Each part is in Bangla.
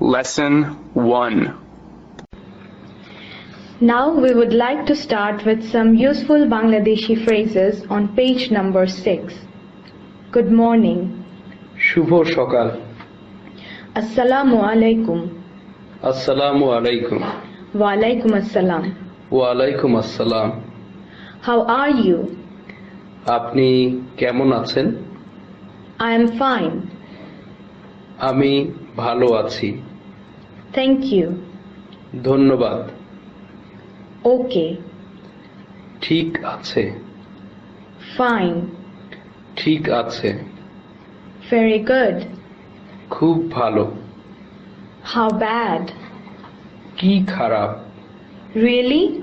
Lesson 1 Now we would like to start with some useful Bangladeshi phrases on page number 6. Good morning. শুভ সকাল Assalamu alaikum. আসসালামু আলাইকুম Wa alaikum assalam. ওয়ালাইকুম আসসালাম How are you? আপনি কেমন আছেন I am fine. আমি ভালো আছি। থ্যাংক ইউ ধন্যবাদ। ওকে ঠিক আছে। ফাইন ঠিক আছে। ভেরি গুড খুব ভালো। হাউ ব্যাড কি খারাপ? রিয়েলি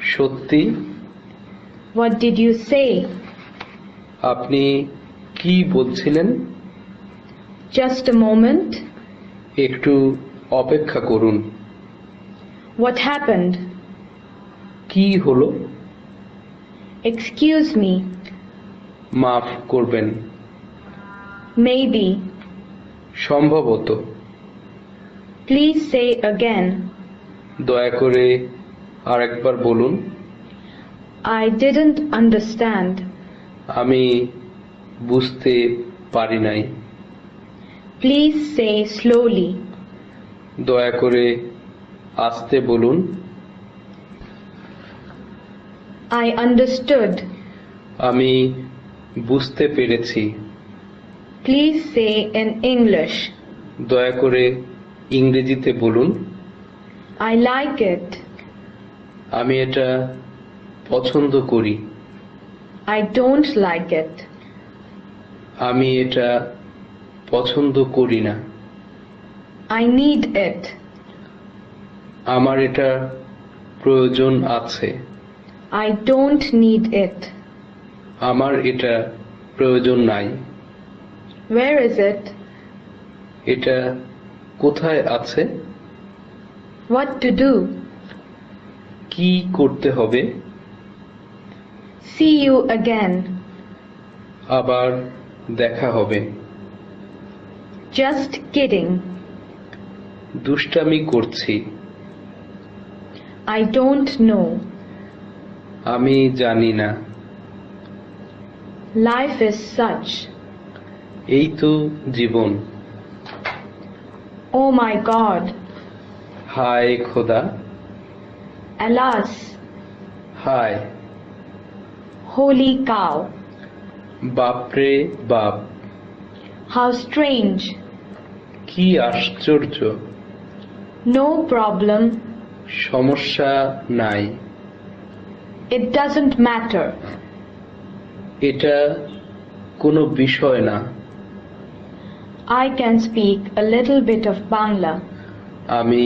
সত্যি? হোয়াট ডিড ইউ সে আপনি কি বলছিলেন? Just a moment. একটু অপেক্ষা করুন What happened? কি হলো Excuse me. মাফ করবেন Maybe. সম্ভবত Please say again. দয়া করে আরেকবার বলুন I didn't understand. আমি বুঝতে পারি নাই প্লিজ সে স্লোলি দয়া করে আসতে বলুন। আই আন্ডারস্টুড আমি বুঝতে পেরেছি। প্লিজ সে ইন ইংলিশ দয়া করে ইংরেজিতে বলুন। আই লাইক ইট আমি এটা পছন্দ করি। আই ডোন্ট লাইক ইট আমি এটা পছন্দ করি না I need it. আমার এটা প্রয়োজন আছে I don't need it. আমার এটা প্রয়োজন নাই Where is it? এটা কোথায় আছে What to do? কি করতে হবে See you again. আবার দেখা হবে Just kidding. দুষ্টামি করছি I don't know. আমি জানি না Life is such. এই তো জীবন Oh my God. হায় খোদা Alas. হায় Holy cow. বাপরে বাপ How strange. কি আশ্চর্য? নো প্রবলেম সমস্যা নাই। ইট ডাজেন্ট ম্যাটার এটা কোনো বিষয় না। I can speak a little bit of Bangla আমি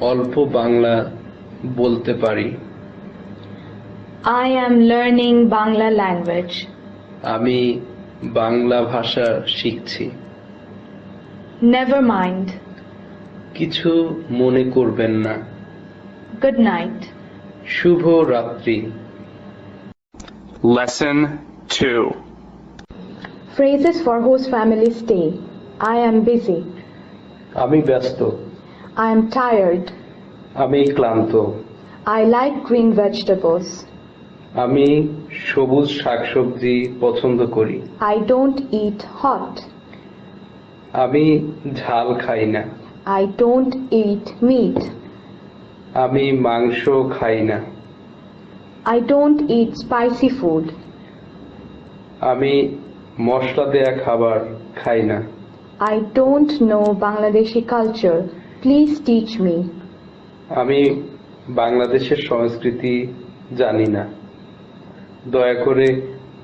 অল্প বাংলা বলতে পারি। I am learning Bangla language আমি বাংলা ভাষা শিখছি। Never mind. কিছু মনে করবেন না Good night. শুভ রাত্রি Lesson 2 Phrases for whose family stay. I am busy. আমি ব্যস্ত I am tired. আমি ক্লান্ত I like green vegetables. আমি সবুজ শাকসবজি পছন্দ করি I don't eat hot. আমি ঝাল খাই না। আই ডোন্ট ইট মিট আমি মাংস খাই না। I don't eat spicy food আমি মশলা দেয়া খাবার খাই না। I don't know Bangladeshi culture please teach me আমি বাংলাদেশের সংস্কৃতি জানি না। দয়া করে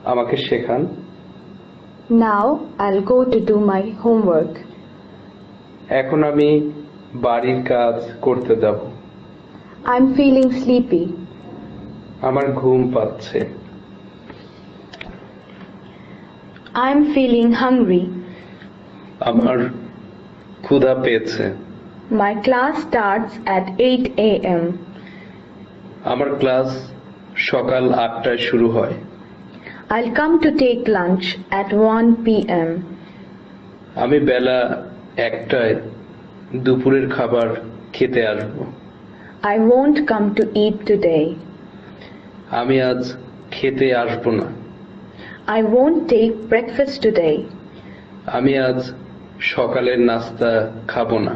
আমাকে শেখান। Now I'll go to do my homework. এখন আমি বাড়ির কাজ করতে যাব I'm feeling sleepy. আমার ঘুম পাচ্ছে I'm feeling hungry. আমার ক্ষুধা পেয়েছে My class starts at 8 a.m. আমার ক্লাস সকাল আটটায় শুরু হয় I'll come to take lunch at 1 p.m. আমি বেলা একটায় দুপুরের খাবার খেতে আসব I won't come to eat today. আমি আজ খেতে আসব না I won't take breakfast today. আমি আজ সকালের নাস্তা খাব না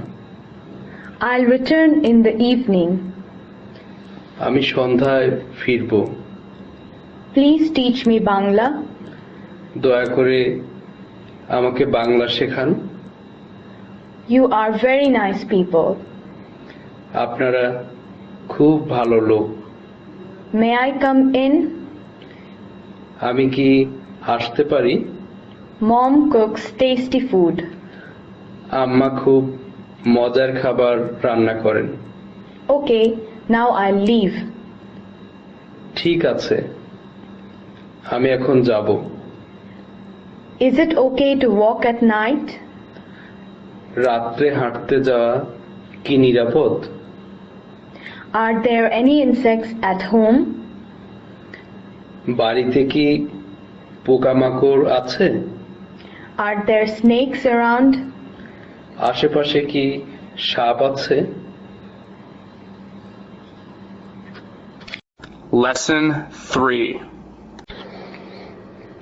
I'll return in the evening. আমি সন্ধ্যায় ফিরবো প্লিজ টিচ মি বাংলা দয়া করে আমাকে বাংলা শেখান। You are very nice people আপনারা খুব ভালো লোক। মে আই কাম ইন আমি কি আসতে পারি? মম কুকস টেস্টি ফুড আম্মা খুব মজার খাবার রান্না করেন। ওকে নাও আই লিভ ঠিক আছে। আমি এখন যাব। Is it okay to walk at night রাত্রে হাঁটতে যাওয়া কি নিরাপদ? Are there any insects at home বাড়িতে কি পোকামাকড় আছে? আর দেয়ার স্নেকস অ্যারাউন্ড আশেপাশে কি সাপ আছে? Lesson 3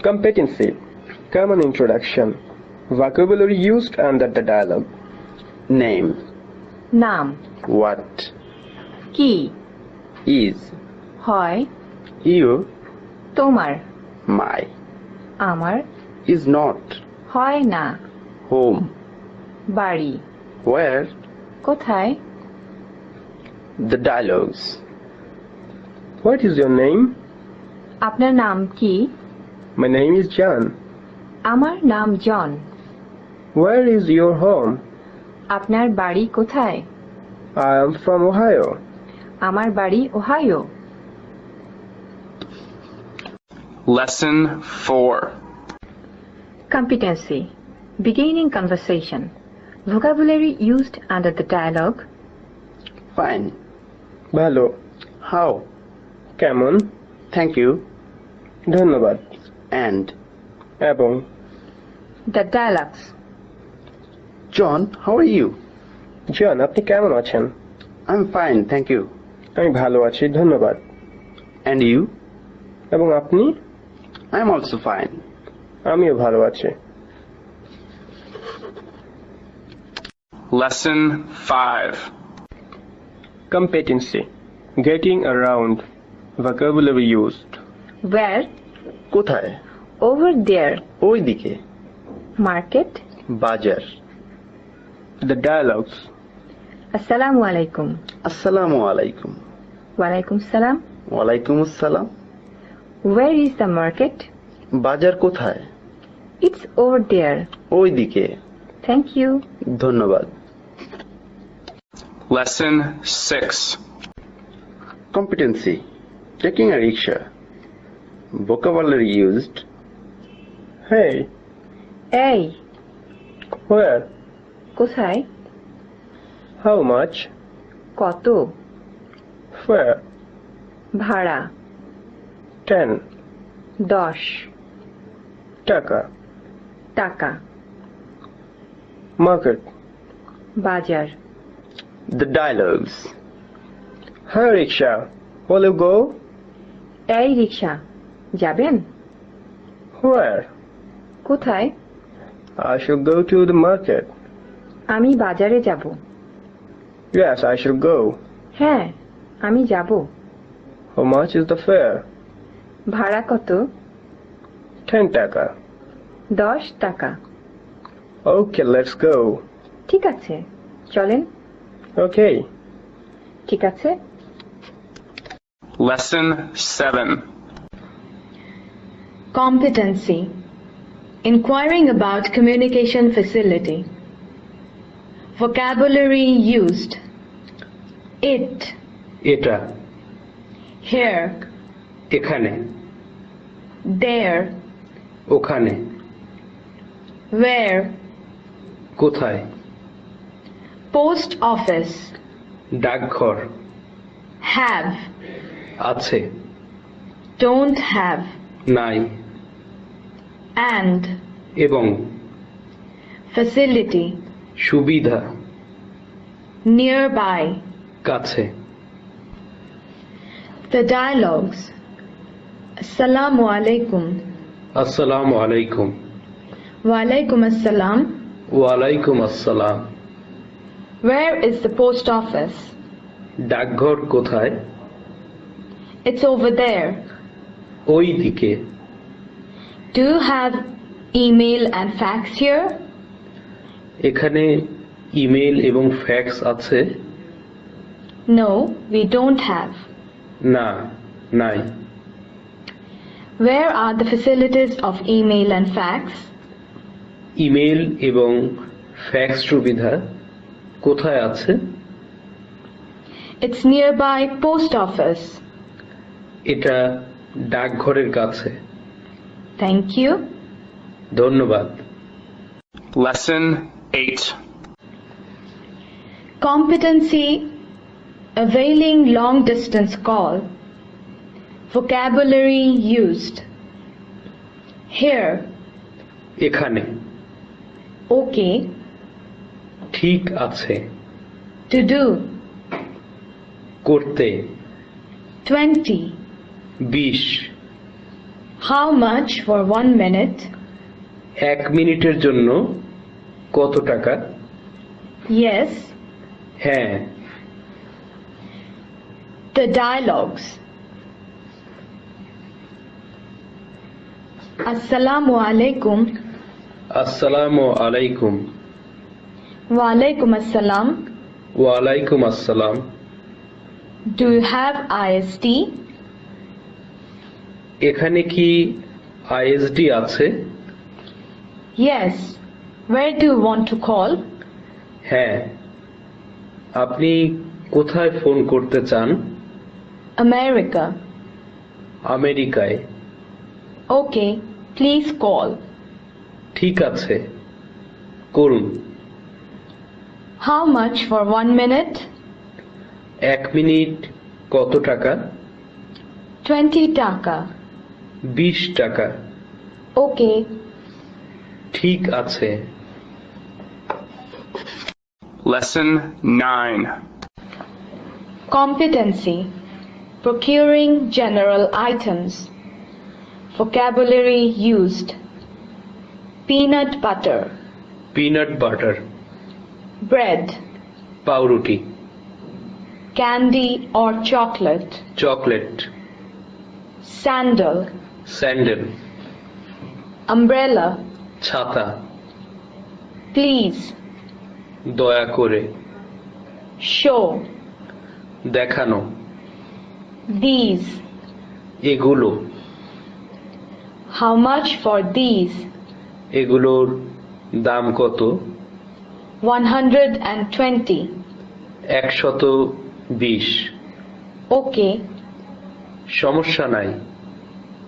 Competency. Common introduction. Vocabulary used under the dialogue. Name. নাম What কি is হয় you, তোমার my, আমার is not, হয় না home, বাড়ি where, কোথায় the dialogues. What is your name? আপনার নাম কি My name is John. আমার নাম জন Where is your home? আপনার বাড়ি কোথায় I am from Ohio. আমার বাড়ি Ohio Lesson 4. Competency. Beginning conversation. Vocabulary used under the dialogue. Fine. ভালো How? কেমন Thank you. ধন্যবাদ And এবং The dialogues. John, how are you? জন আপনি কেমন আছেন I'm fine, thank you. আমি ভালো আছি ধন্যবাদ And you? এবং আপনি I'm also fine. আমিও ভালো আছি Lesson 5. Competency. Getting around. Vocabulary used. Where? কোথায় Over there. ওইদিকে Market. বাজার The dialogues. Assalamu alaikum. আসসালামু আলাইকুম Walaikum salam. ওয়ালাইকুম আসসালাম Where is the market? বাজার কোথায় It's over there. ওইদিকে Thank you. ধন্যবাদ Lesson 6. Competency. Taking a rickshaw. Vocabulary used. Hey, এই where? কোথায় How much? কত Where? ভাড়া Ten. দশ টাকা. টাকা Market. বাজার The dialogues. Hi, rickshaw. Will you go? এই রিক্সা যাবেন? কোথায়? আমি বাজারে যাব। হ্যাঁ আমি যাব। ভাড়া কত? টাকা দশ টাকা। ওকে লেটস গো ঠিক আছে চলেন। ওকে ঠিক আছে। Lesson seven Competency. Inquiring about communication facility. Vocabulary used. It, এটা here, এখানে there, ওখানে where, কোথায় post office, ডাকঘর have, আছে don't have, নাই and, এবং facility, সুবিধা nearby. কাছে The dialogues. Assalamu alaikum. আসসালামু আলাইকুম Wa alaikum assalam. ওয়ালাইকুম আসসালাম Where is the post office? ডাকঘর কোথায় It's over there. ওই দিকে Do you have email and fax here? এখানে ইমেল এবং ফ্যাক্স আছে No, we don't have. না নাই Where are the facilities of email and fax? Email এবং ফ্যাক্স সুবিধা কোথায় আছে It's nearby post office. এটা ডাকঘরের কাছে Thank you. ধন্যবাদ Lesson 8. Competency availing long distance call. Vocabulary used. Here, এখানে okay, ঠিক আছে to do, করতে 20. বিশ How much for one minute? এক মিনিটের জন্য কত টাকা Yes, হ্যাঁ the dialogues. Assalamu alaikum. আসসালামু আলাইকুম Wa alaikum assalam. ওয়ালাইকুম আসসালাম Do you have IST? এখানে কি আইএসডি আছে Yes. Where do you want to call? হ্যাঁ আপনি কোথায় ফোন করতে চান America. আমেরিকায় Okay, please call. ঠিক আছে করুন How much for one minute? এক মিনিট কত টাকা 20 taka. বিশ টাকা Okay, ঠিক আছে Lesson 9. competency. Procuring general items. Vocabulary used. Peanut butter. Peanut butter Bread. পাউরুটি Candy or chocolate. Chocolate Sandal. Sandal Umbrella. ছাতা Please. দয়া করে Show. দেখানো These. এগুলো How much for these? এগুলোর দাম কত 120. একশত বিশ Okay. সমস্যা নাই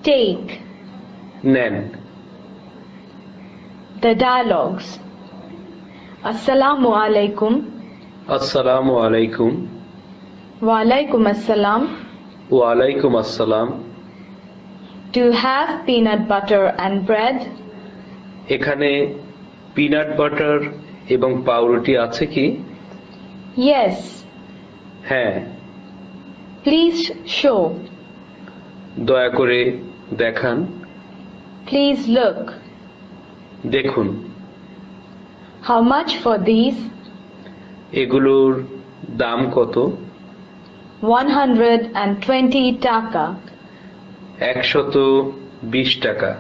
Take. নেন The dialogues. Assalamu alaikum. আসসালামু আলাইকুম Wa alaikum assalam. ওয়ালাইকুম আসসালাম Do you have peanut butter and bread? এখানে পিনাট বাটার এবং পাউরুটি আছে কি Yes. হ্যাঁ Please show. দয়া করে দেখান। প্লিজ লুক দেখুন। হাউ মাচ ফর দিস এগুলোর দাম কত? ওয়ান হান্ড্রেড টোয়েন্টি টাকা। একশত বিশ টাকা।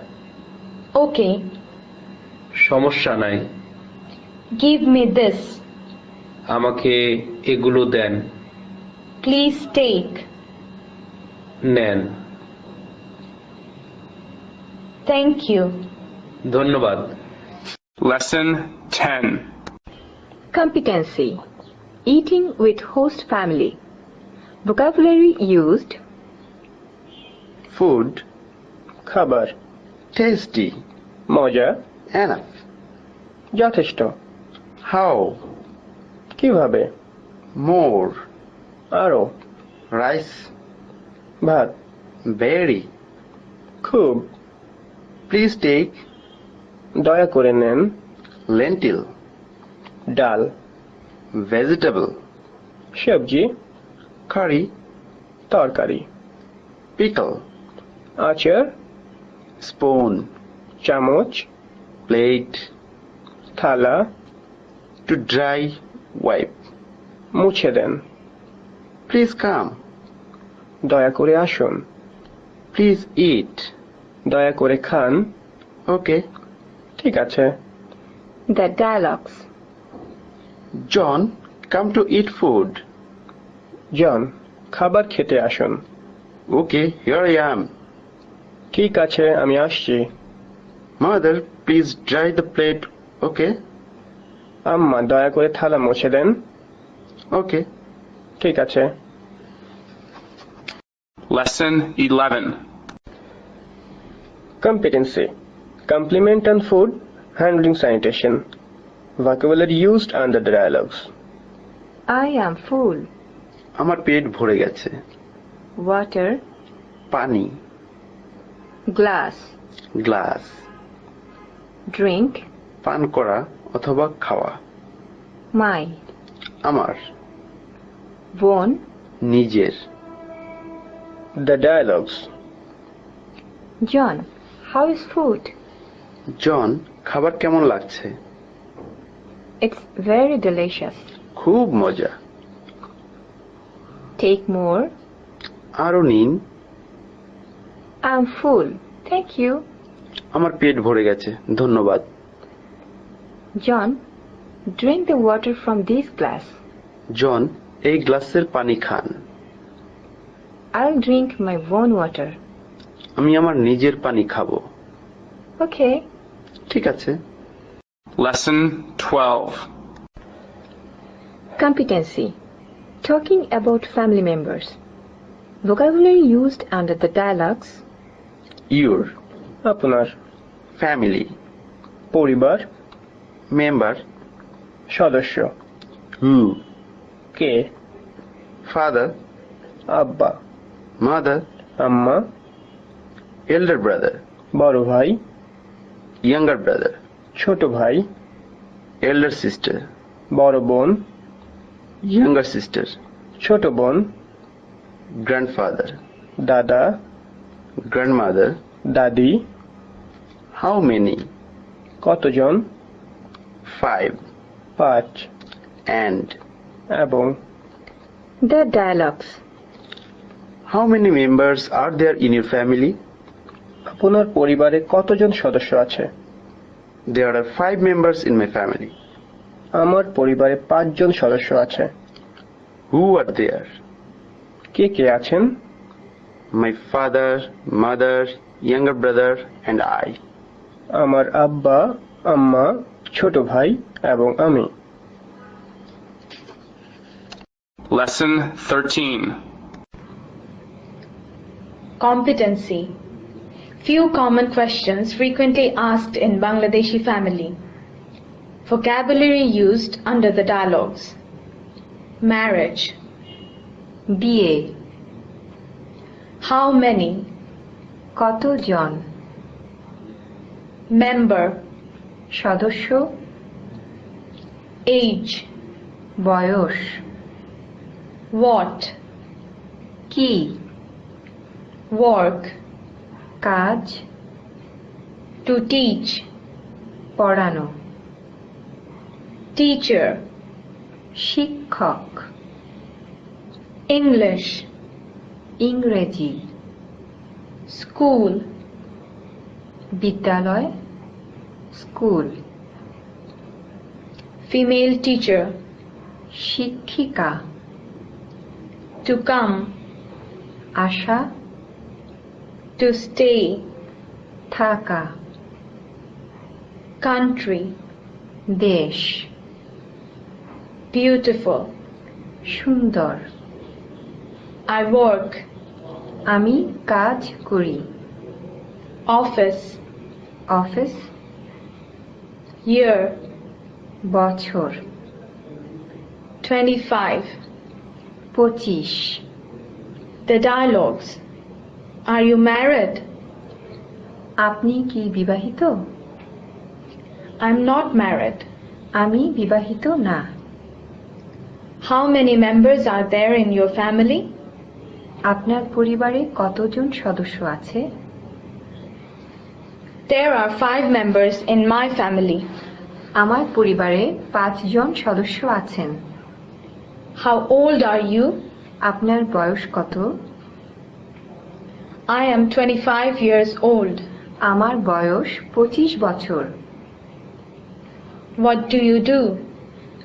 ওকে সমস্যা নাই। গিভ মি দিস আমাকে এগুলো দেন। প্লিজ টেক নেন। Thank you. ধন্যবাদ Lesson 10. Competency. Eating with host family. Vocabulary used. Food. খাবার Tasty. মজা Enough. যথেষ্ট How. কিভাবে More. আরো Rice. ভাত Very. খুব Please take দয়া করে নেন লেন্টিল ডাল ভেজিটেবল সবজি কারি তরকারি পিকল আচার স্পুন চামচ প্লেট থালা টু ড্রাই ওয়াইপ মুছে দেন। প্লিজ কাম দয়া করে আসুন। প্লিজ ইট দয়া করে খান। ওকে ঠিক আছে। The dialogues John come to eat food John খাবার খেতে আসুন। ওকে হিয়ার আই অ্যাম ঠিক আছে আমি আসছি। Mother please dry the plate okay আম্মা দয়া করে থালা মুছে দেন। ওকে ঠিক আছে। Lesson 11 Competency. Complement on food, handling sanitation. Vocabulary used under the dialogues. I am full. আমার পেট ভরে গেছে Water. পানি Glass. Glass Drink. পান করা অথবা খাওয়া My. আমার Bone. নিজের The dialogues. John. How is food? জন খাবার কেমন লাগছে It's very delicious. খুব মজা Take more. আরও নিন I'm full. Thank you. আমার পেট ভরে গেছে ধন্যবাদ John. Drink the water from this glass. জন এই গ্লাসের পানি খান I'll drink my own water. আমি আমার নিজের পানি খাব। ওকে ঠিক আছে। Lesson 12 competency talking about family members vocabulary used under the dialogues your আপনার ফ্যামিলি পরিবার মেম্বার সদস্য হু কে ফাদার আব্বা মাদার আম্মা এল্ডার ব্রাদার বড় ভাই ইয়াঙ্গার ব্রাদার ছোট ভাই এল্ডার সিস্টার বড় বোন ইয়াঙ্গার সিস্টার ছোট বোন গ্র্যান্ডফাদার দাদা গ্র্যান্ডমাদার দাদি হাউ মেনি কতজন ফাইভ পাঁচ অ্যান্ড এবং The dialogues. How many members are there in your family আপনার পরিবারে কতজন সদস্য আছে? There are five members in my family আমার পরিবারে পাঁচজন সদস্য আছে। Who আর দেয়ার কে কে আছেন? My father mother younger brother, and I আমার আব্বা আম্মা ছোট ভাই এবং আমি। Lesson 13. Competency. Few common questions frequently asked in Bangladeshi family. Vocabulary used under the dialogues. Marriage. BA. How many? কতজন Member. সদস্য Age. বয়স What? কি Work. কাজ টু টিচ পড়ানো। টিচার শিক্ষক। ইংলিশ ইংরেজি। স্কুল বিদ্যালয় স্কুল ফিমেল টিচার শিক্ষিকা। টু কাম আশা To stay. থাকা Country. দেশ Beautiful. সুন্দর I work. আমি কাজ করি Office. Office Year. বছর 25. পঁচিশ The dialogues. Are you married? আপনি কি বিবাহিত I'm not married. আমি বিবাহিত না How many members are there in your family? আপনার পরিবারে কতজন সদস্য আছে There are five members in my family. আমার পরিবারে পাঁচজন সদস্য আছেন How old are you? আপনার বয়স কত I am 25 years old. আমার বয়স পঁচিশ বছর What do you do?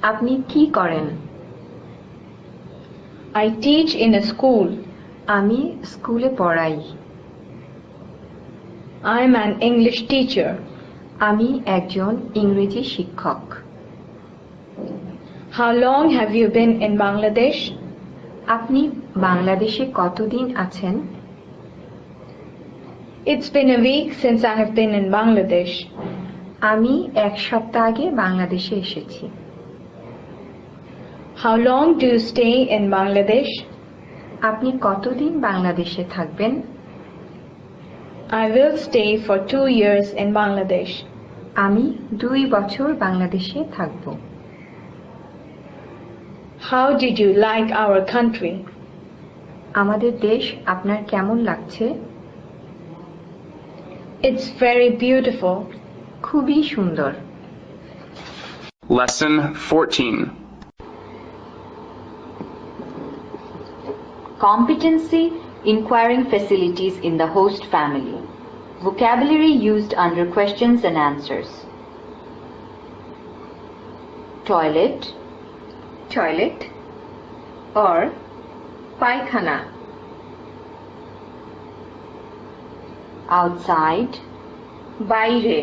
আপনি কি করেন I teach in a school. আমি স্কুলে পড়াই I am an English teacher. আমি একজন ইংরেজি শিক্ষক How long have you been in Bangladesh? আপনি বাংলাদেশে কতদিন আছেন It's been a week since I have been in Bangladesh. আমি এক সপ্তাহ আগে বাংলাদেশে এসেছি How long do you stay in Bangladesh? আপনি কতদিন বাংলাদেশে থাকবেন I will stay for two years in Bangladesh. আমি দুই বছর বাংলাদেশে থাকব How did you like our country? আমাদের দেশ আপনার কেমন লাগছে It's very beautiful. খুবই সুন্দর Lesson 14. Competency inquiring facilities in the host family. Vocabulary used under questions and answers. Toilet, toilet or পায়খানা outside, বাইরে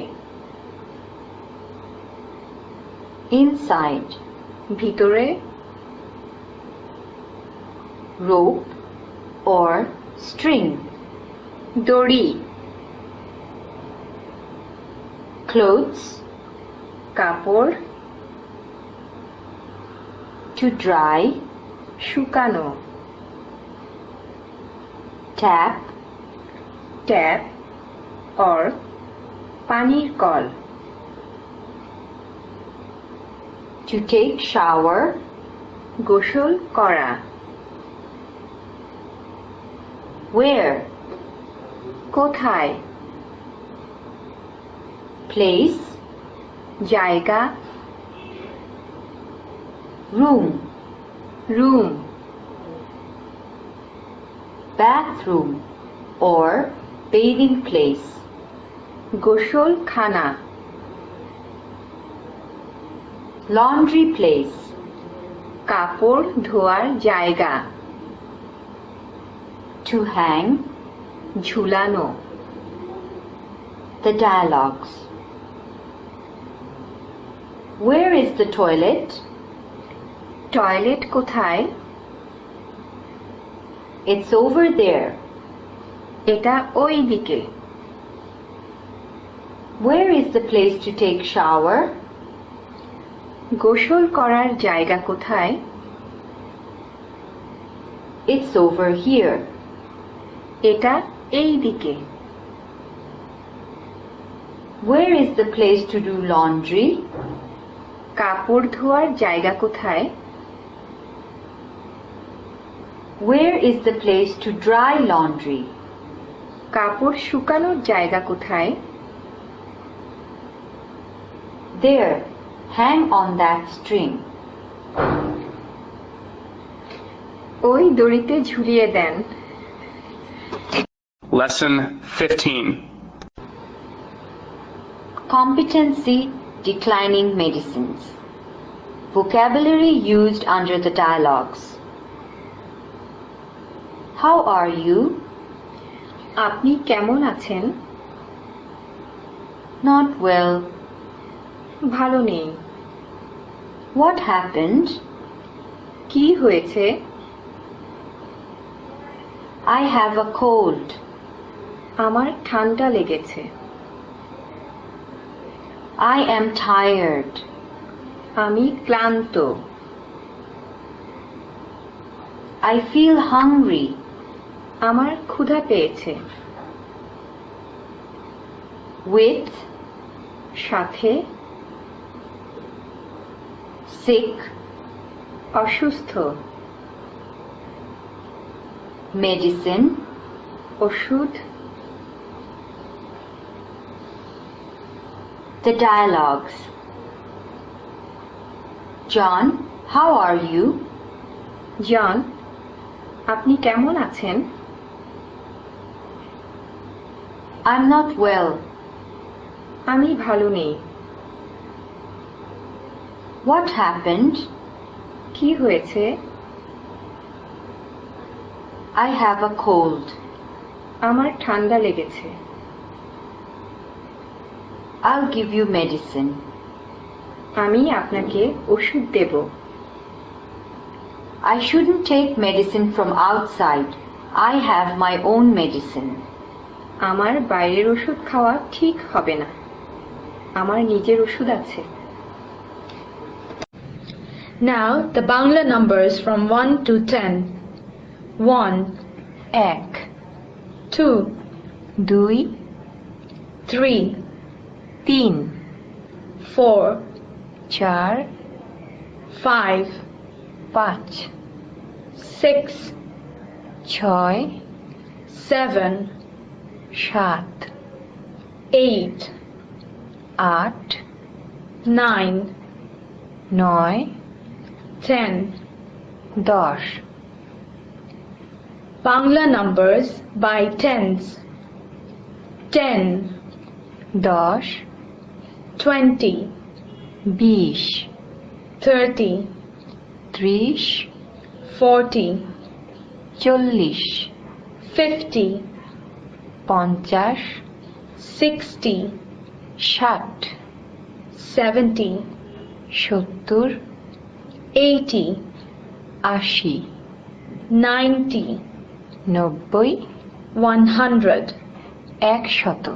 inside, ভিতরে rope or string, দড়ি clothes, কাপড় to dry, শুকানো tap, ট্যাপ or পানির কল to take shower, গোসল করা where, কোথায় place, জায়গা room, room bathroom, or bathing place. গোসল খানা laundry place, কাপড় ধোয়ার জায়গা to hang, ঝুলানো the dialogues. Where is the toilet? Toilet কোথায় It's over there. এটা ওই দিকে Where is the place to take shower? গোসল করার জায়গা কোথায় It's over here. এটা এই দিকে Where is the place to do laundry? কাপড় ধোয়ার জায়গা কোথায় Where is the place to dry laundry? কাপড় শুকানোর জায়গা কোথায় There. Hang on that string. ওই দড়িতে ঝুলিয়ে দেন Lesson 15. Competency declining medicines. Vocabulary used under the dialogues. How are you? আপনি কেমন আছেন Not well. ভালো নেই। হোয়াট হ্যাপেন্ড কি হয়েছে? আই হ্যাভ আ কোল্ড আমার ঠান্ডা লেগেছে। আই অ্যাম টায়ার্ড আমি ক্লান্ত। আই ফিল হাংরি আমার ক্ষুধা পেয়েছে। উইথ সাথে sick, অসুস্থ medicine, ওষুধ the dialogues. John, how are you? জন আপনি কেমন আছেন I'm not well. আমি ভালো নেই What happened? কি হয়েছে I have a cold. আমার ঠান্ডা লেগেছে I'll give you medicine. আমি আপনাকে ওষুধ দেব I shouldn't take medicine from outside. I have my own medicine. আমার বাইরের ওষুধ খাওয়া ঠিক হবে না আমার নিজের ওষুধ আছে Now the Bangla numbers from 1 to 10. 1. Ek. 2. Dui. 3. Tin. 4. Char. 5. Pach. 6. Choy. 7. Shat. 8. Art. 9. noi. 10. দশ Bangla numbers by tens. 10, দশ 20, বিশ 30, ত্রিশ 40, চল্লিশ 50, পঞ্চাশ 60, ষাট 70, সত্তর 80, আশি 90, নব্বই 100. একশত